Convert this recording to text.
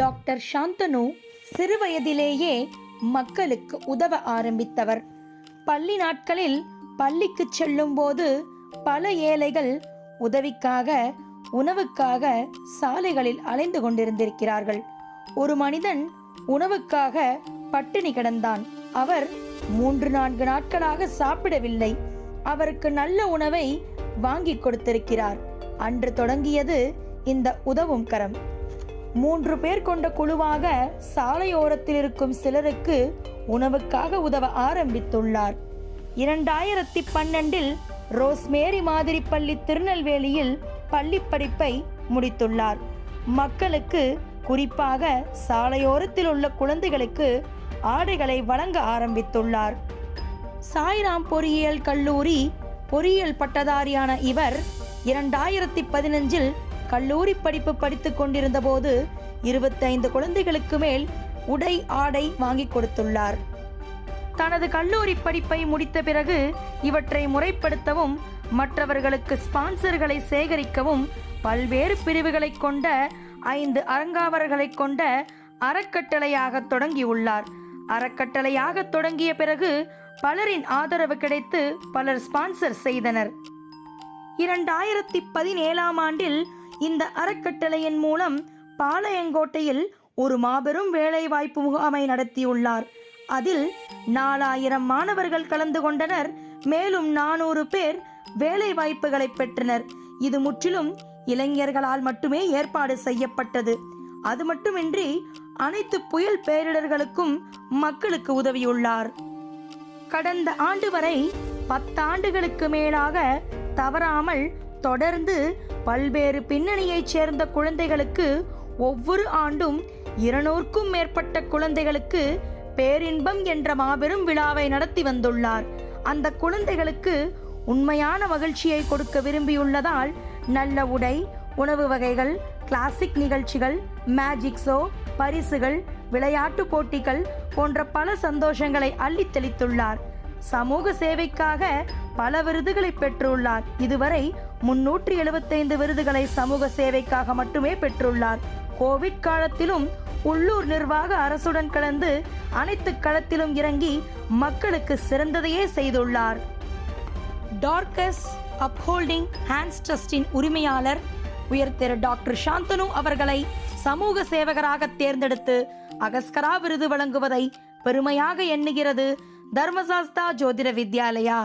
Doctor Shantanu சிறுவயதிலேயே மக்களுக்கு உதவ ஆரம்பித்தவர். பள்ளி நாட்களில் பள்ளிக்கு செல்லும்போது பல ஏழைகள் உதவிக்காக உணவுக்காக சாலைகளில் அலைந்து கொண்டிருந்திருக்கிறார்கள். ஒரு மனிதன் உணவுக்காக பட்டினி கிடந்தான். அவர் மூன்று நான்கு நாட்களாக சாப்பிடவில்லை. அவருக்கு நல்ல உணவை வாங்கி கொடுத்திருக்கிறார். அன்று தொடங்கியது இந்த உதவும் கரம். மூன்று பேர் கொண்ட குழுவாக சாலையோரத்தில் இருக்கும் சிலருக்கு உணவுக்காக உதவ ஆரம்பித்துள்ளார். இரண்டாயிரத்தி பன்னெண்டில் ரோஸ்மேரி மாதிரி பள்ளி திருநெல்வேலியில் பள்ளி படிப்பை முடித்துள்ளார். மக்களுக்கு குறிப்பாக சாலையோரத்தில் உள்ள குழந்தைகளுக்கு ஆடைகளை வழங்க ஆரம்பித்துள்ளார். சாய்ராம் பொறியியல் கல்லூரி பொறியியல் பட்டதாரியான இவர் இரண்டாயிரத்தி பதினஞ்சில் கல்லூரி படிப்பு படித்துக் கொண்டிருந்த போது இருபத்தைந்து குழந்தைகளுக்கு மேல் உடை ஆடை வாங்கி கொடுத்துள்ளார். தனது கல்லூரி படிப்பை முடித்த பிறகு இவற்றை முறைப்படுத்தவும் மற்றவர்களுக்கு ஸ்பான்சர்களை சேகரிக்கவும் பல்வேறு பிரிவுகளை கொண்ட ஐந்து அரங்காவர்களை கொண்ட அறக்கட்டளையாக தொடங்கியுள்ளார். அறக்கட்டளையாக தொடங்கிய பிறகு பலரின் ஆதரவு கிடைத்து பலர் ஸ்பான்சர் செய்தனர். இரண்டாயிரத்தி பதினேழாம் ஆண்டில் இந்த அறக்கட்டளையின் மூலம் பாளையங்கோட்டையில் ஒரு மாபெரும் வேலைவாய்ப்பு முகாமை நடத்தியுள்ளார். அதில் நாலாயிரம் மாணவர்கள் கலந்து கொண்டனர். மேலும் நானூறு பேர் வேலை வாய்ப்புகளை பெற்றனர். இது முற்றிலும் இளைஞர்களால் மட்டுமே ஏற்பாடு செய்யப்பட்டது. அது மட்டுமின்றி அனைத்து புயல் பேரிடர்களுக்கும் மக்களுக்கு உதவியுள்ளார். கடந்த ஆண்டு வரை பத்தாண்டுகளுக்கு மேலாக தவறாமல் தொடர்ந்து பல்வேறு பின்னணியைச் சேர்ந்த குழந்தைகளுக்கு ஒவ்வொரு ஆண்டும் இருநூறுக்கும் மேற்பட்ட குழந்தைகளுக்கு பேரின்பம் என்ற மாபெரும் விழாவை நடத்தி வந்துள்ளார். அந்த குழந்தைகளுக்கு உண்மையான மகிழ்ச்சியை கொடுக்க விரும்பியுள்ளதால் நல்ல உடை உணவு வகைகள் கிளாசிக் நிகழ்ச்சிகள் மேஜிக் ஷோ பரிசுகள் விளையாட்டு போட்டிகள் போன்ற பல சந்தோஷங்களை அள்ளித் தெளித்துள்ளார். சமூக சேவைக்காக பல விருதுகளை பெற்றுள்ளார். இதுவரை முன்னூற்றி எழுபத்தைந்து விருதுகளை சமூக சேவைக்காக மட்டுமே பெற்றுள்ளார். கோவிட் காலத்திலும் உள்ளூர் நிர்வாக அரசுடன் கலந்து அனைத்து களத்திலும் இறங்கி மக்களுக்கு சிறந்ததையே செய்துள்ளார். டார்கஸ் அப்ஹோல்டிங் ஹேண்ட்ஸ் ட்ரஸ்டின் உரிமையாளர் உயர்திரு டாக்டர் சாந்தனு அவர்களை சமூக சேவகராக தேர்ந்தெடுத்து அகஸ்கரா விருது வழங்குவதை பெருமையாக எண்ணுகிறது தர்மசாஸ்தா ஜோதிட வித்யாலயா.